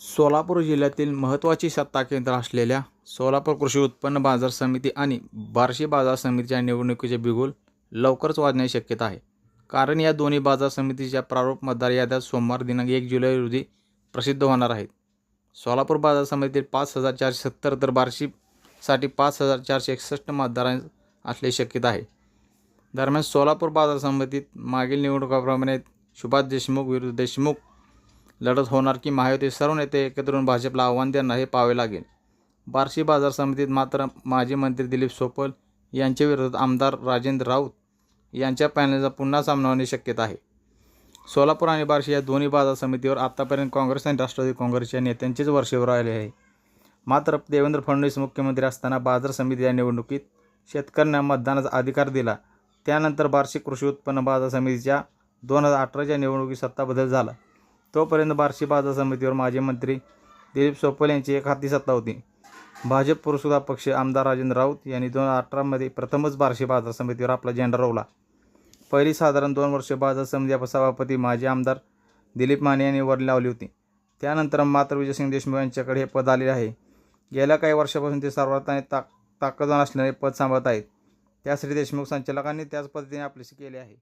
सोलापूर जिल्ह्यातील महत्त्वाची सत्ता केंद्र असलेल्या सोलापूर कृषी उत्पन्न बाजार समिती आणि बार्शी बाजार समितीच्या निवडणुकीचे बिगुल लवकरच वाजण्याची शक्यता आहे. कारण या दोन्ही बाजार समितीच्या प्रारूप मतदार याद्या सोमवार दिनांक एक जुलै रोजी प्रसिद्ध होणार आहेत. सोलापूर बाजार समितीत पाच हजार चारशे सत्तर तर बार्शीसाठी पाच हजार चारशे एकसष्ट मतदारां असल्याची शक्यता आहे. दरम्यान सोलापूर बाजार समितीत मागील निवडणुकाप्रमाणे सुभाष देशमुख विरुद्ध देशमुख लढत होणार की महायुती सर्व नेते एकत्र येऊन भाजपला आव्हान देणार हे पाहावे लागेल. बार्शी बाजार समितीत मात्र माजी मंत्री दिलीप सोपल यांच्या विरोधात आमदार राजेंद्र राऊत यांच्या पॅनलचा पुन्हा सामना होण्याची शक्यता आहे. सोलापूर आणि बार्शी या दोन्ही बाजार समितीवर आतापर्यंत काँग्रेस आणि राष्ट्रवादी काँग्रेसच्या नेत्यांचेच वर्षेवर आले आहे. मात्र देवेंद्र फडणवीस मुख्यमंत्री असताना बाजार समिती या निवडणुकीत शेतकऱ्यांना मतदानाचा अधिकार दिला. त्यानंतर बार्शी कृषी उत्पन्न बाजार समितीच्या दोन हजार अठराच्या निवडणुकीत सत्ता बदल झाला. तोपर्यंत बार्शी बाजार समितीवर माजी मंत्री दिलीप सोपल यांची एक हाती सत्ता होती. भाजप पुरसुदा पक्ष आमदार राजेंद्र राऊत यांनी दोन हजार अठरामध्ये प्रथमच बार्शी बाजार समितीवर आपला झेंडा रोवला. पहिली साधारण दोन वर्षे बाजार समिती सभापती माजी आमदार दिलीप माने यांनी वर लावली होती. त्यानंतर मात्र विजयसिंग देशमुख यांच्याकडे हे पद आले आहे. गेल्या काही वर्षापासून ते सर्वात ताक ताकदवान असलेले पद सांभाळत आहेत. त्यासाठी देशमुख संचालकांनी त्याच पद्धतीने आपल्याशी केले आहे.